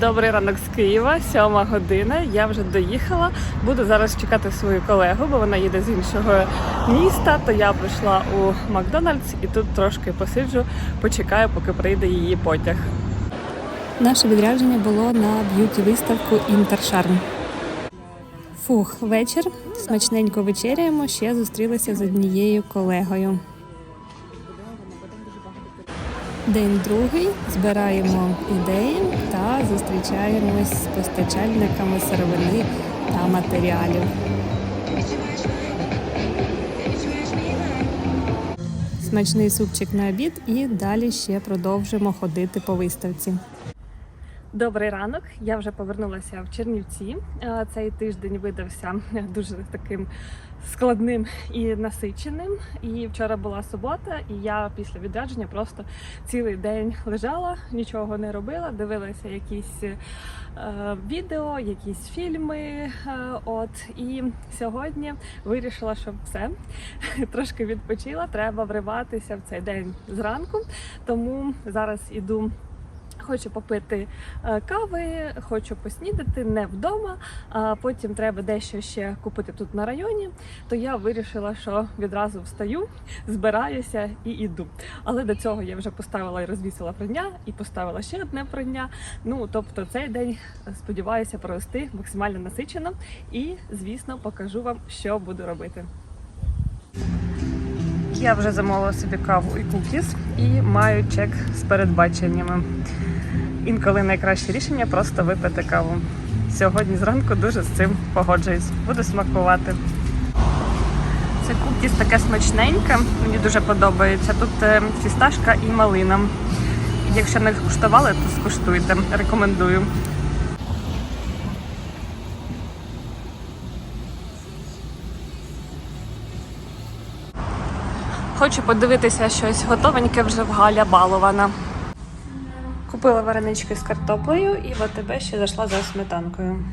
Добрий ранок з Києва, сьома година. Я вже доїхала. Буду зараз чекати свою колегу, бо вона їде з іншого міста. То я прийшла у Макдональдс і тут трошки посиджу, почекаю, поки прийде її потяг. Наше відрядження було на б'юті виставку Інтершарм. Фух, вечір. Смачненько вечеряємо. Ще зустрілися з однією колегою. День другий. Збираємо ідеї та зустрічаємось з постачальниками сировини та матеріалів. Смачний супчик на обід і далі ще продовжимо ходити по виставці. Добрий ранок. Я вже повернулася в Чернівці. Е, Цей тиждень видався дуже таким складним і насиченим. І вчора була субота, і я після відрядження просто цілий день лежала, нічого не робила, дивилася якісь е, відео, якісь фільми. е, От і сьогодні вирішила, що все трошки відпочила. Треба вриватися в цей день зранку. Тому зараз іду. Хочу попити е, кави, хочу поснідати не вдома, а потім треба дещо ще купити тут на районі. То я вирішила, що відразу встаю, збираюся і іду. Але до цього я вже поставила і розвісила прання, і поставила ще одне прання. Ну тобто цей день сподіваюся провести максимально насичено і, звісно, покажу вам, що буду робити. Я вже замовила собі каву і кукіс і маю чек з передбаченнями. Інколи найкраще рішення просто випити каву. Сьогодні зранку дуже з цим погоджуюсь. Буду смакувати. Це кукіс таке смачненьке, мені дуже подобається. Тут е, фісташка і малина. Якщо не скуштували, то скуштуйте. Рекомендую. Хочу подивитися щось готовеньке вже в Галя балована. Купила варенички з картоплею і в АТБ ще зайшла за сметанкою.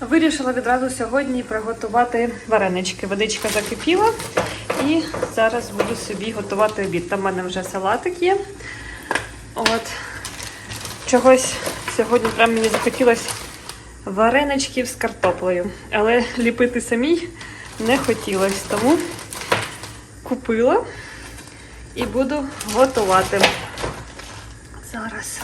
Вирішила відразу сьогодні приготувати варенички. Водичка закипіла і зараз буду собі готувати обід. Там в мене вже салатик є. От. Чогось сьогодні прям мені захотілося вареничків з картоплею. Але ліпити самій не хотілося, тому купила і буду готувати. Зараз.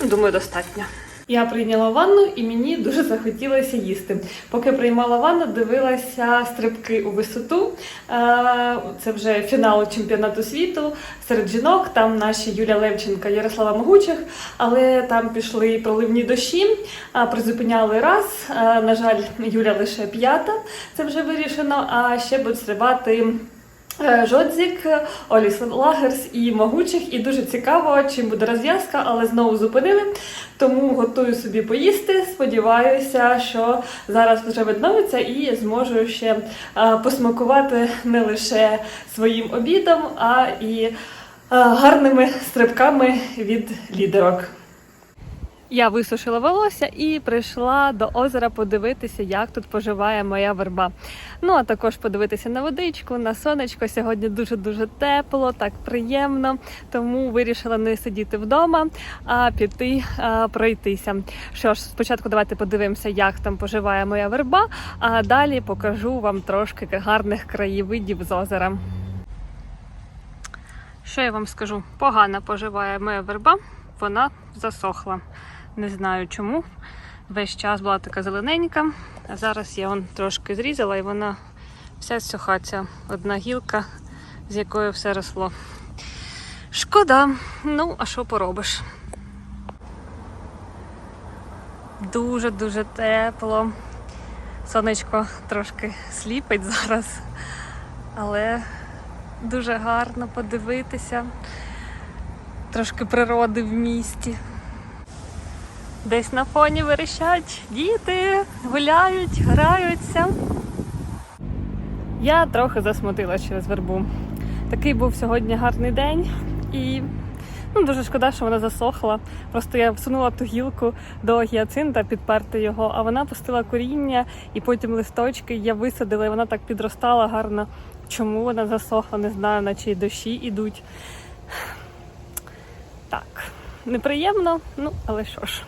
Думаю, достатньо. Я прийняла ванну і мені дуже захотілося їсти. Поки приймала ванну, дивилася стрибки у висоту. Е, Це вже фінал чемпіонату світу серед жінок. Там наші Юля Левченка, Ярослава Могучих, але там пішли проливні дощі, призупиняли раз. Е, На жаль, Юля лише п'ята. Це вже вирішено. А ще будуть стрибати. Е, Жодзік, Оліс Лагерс і Могучих. І дуже цікаво, чим буде розв'язка, але знову зупинили. Тому готую собі поїсти. Сподіваюся, що зараз вже відновиться і зможу ще е, посмакувати не лише своїм обідом, а і е, гарними стрибками від лідерок. Я висушила волосся і прийшла до озера подивитися, як тут поживає моя верба. Ну а також подивитися на водичку, на сонечко. Сьогодні дуже дуже тепло, так приємно. Тому вирішила не сидіти вдома, а піти а, пройтися. Що ж, спочатку давайте подивимося, як там поживає моя верба, а далі покажу вам трошки гарних краєвидів з озера. Що я вам скажу? Погано поживає моя верба, вона засохла. Не знаю чому. Весь час була така зелененька, а зараз я вон трошки зрізала і вона вся суха ця одна гілка, з якої все росло. Шкода, ну а що поробиш? Дуже-дуже тепло. Сонечко трошки сліпить зараз, але дуже гарно подивитися. Трошки природи в місті. Десь на фоні верещать діти, гуляють, граються. Я трохи засмутилась через вербу. Такий був сьогодні гарний день і Ну, дуже шкода, що вона засохла. Просто я всунула ту гілку до гіацинта підперти його, а вона пустила коріння і потім листочки я висадила, і вона так підростала гарно. Чому вона засохла, не знаю, наче й дощі ідуть. Так, неприємно, ну але що ж.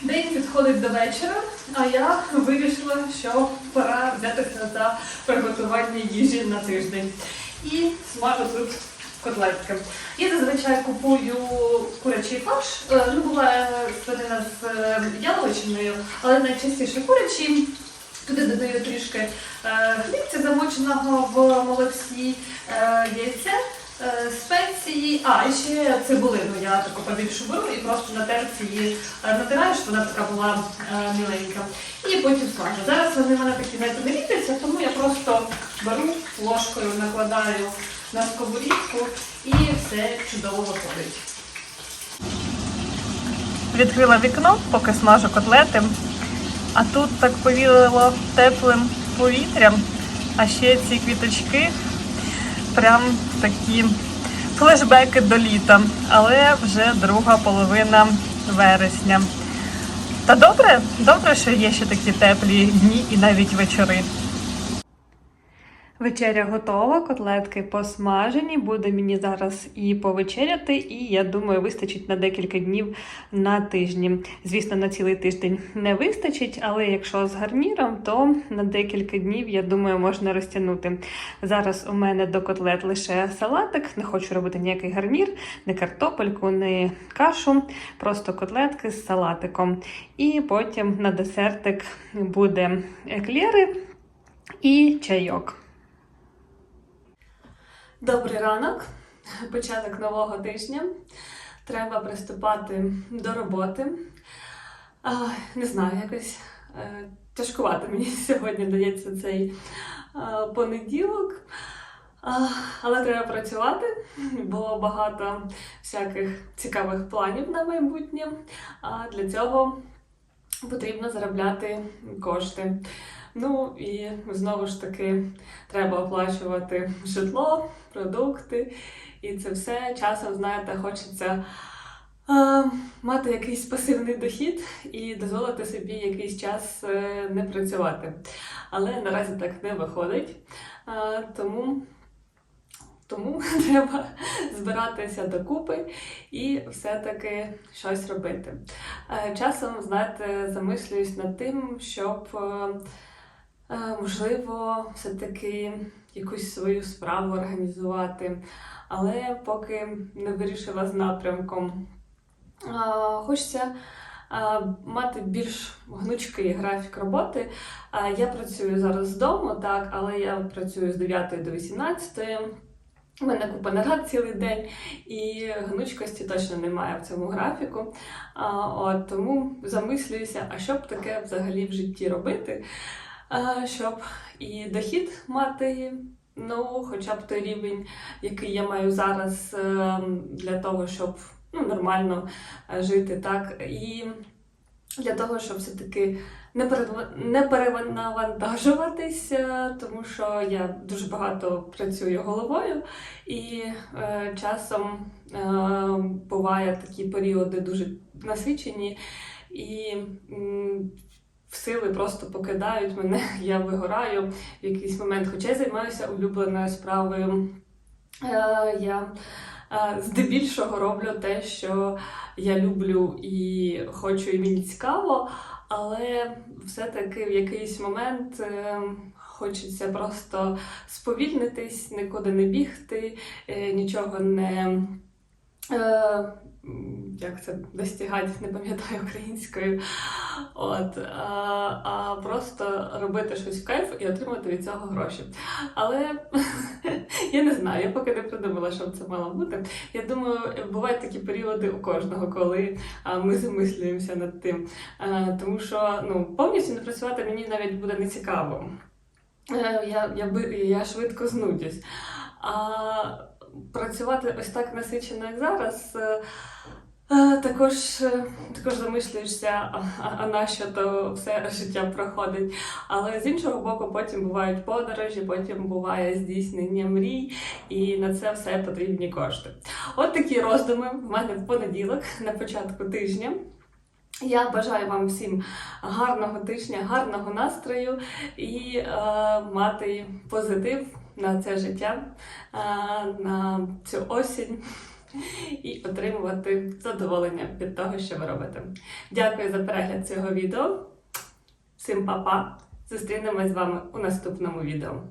День підходить до вечора, а я вирішила, що пора взятися за приготування їжі на тиждень. І смажу тут котлетки. Я зазвичай купую курячий фарш. Е, Ну, буває свинина з е, яловичиною, але найчастіше курячий. Туди додаю трішки е, хлібця замоченого в молоці, е, яйце, е, спеції, а і ще цибулину. Я таку побільшу беру і просто на терці її е, натираю, щоб вона така була е, міленька. І потім смажу. Зараз вони в мене такі не ліпляться, тому я просто беру ложкою, накладаю на сковорідку і все чудово виходить. Відкрила вікно, поки смажу котлети. А тут так повілило теплим повітрям, а ще ці квіточки прям такі флешбеки до літа, але вже друга половина вересня. Та добре, добре, що є ще такі теплі дні і навіть вечори. Вечеря готова, котлетки посмажені. Буде мені зараз і повечеряти, і я думаю, вистачить на декілька днів на тижні. Звісно, на цілий тиждень не вистачить, але якщо з гарніром, то на декілька днів, я думаю, можна розтягнути. Зараз у мене до котлет лише салатик, не хочу робити ніякий гарнір, не картопельку, не кашу, просто котлетки з салатиком. І потім на десертик буде еклери і чайок. Добрий ранок, початок нового тижня. Треба приступати до роботи. Не знаю, якось е, тяжкувато мені сьогодні дається цей е, понеділок. Але треба працювати. Було багато всяких цікавих планів на майбутнє. А для цього потрібно заробляти кошти. Ну і знову ж таки треба оплачувати житло, продукти, і це все часом, знаєте, хочеться е, мати якийсь пасивний дохід і дозволити собі якийсь час е, не працювати. Але наразі так не виходить. Е, тому. Тому треба збиратися докупи і все-таки щось робити. Е, Часом, знаєте, замислююсь над тим, щоб Е, Можливо, все-таки якусь свою справу організувати, але поки не вирішила з напрямком. Е, Хочеться е, мати більш гнучкий графік роботи. Е, Я працюю зараз з дому, так, але я працюю з 9 до 18. У мене купа нарад цілий день, і гнучкості точно немає в цьому графіку. От, тому замислююся, а що б таке взагалі в житті робити, щоб і дохід мати, ну, хоча б той рівень, який я маю зараз е, для того, щоб ну, нормально е, жити, так, і для того, щоб все-таки не перенавантажуватися, тому що я дуже багато працюю головою, і е, часом е, буває такі періоди дуже насичені, і сили просто покидають мене, я вигораю в якийсь момент, хоча я займаюся улюбленою справою. Е, я е, здебільшого роблю те, що я люблю і хочу, і мені цікаво, але все-таки в якийсь момент е, хочеться просто сповільнитись, нікуди не бігти, нічого не. Як це достигати, не пам'ятаю українською. От, а, а просто робити щось в кайф і отримати від цього гроші. Але я не знаю, я поки не придумала, що це мало бути. Я думаю, бувають такі періоди у кожного, коли ми замислюємося над тим. Тому що ну, повністю не працювати мені навіть буде не цікаво. Е, Я, я, я швидко знудюсь. А працювати ось так насичено, як зараз. е, Е, Також, е, також замислюєшся, а, на що то все життя проходить. Але з іншого боку, потім бувають подорожі, потім буває здійснення мрій, і на це все потрібні кошти. От такі роздуми в мене в понеділок на початку тижня. Я бажаю вам всім гарного тижня, гарного настрою і е, мати позитив на це життя, е, на цю осінь і отримувати задоволення від того, що ви робите. Дякую за перегляд цього відео. Всім па-па! Зустрінемось з вами у наступному відео.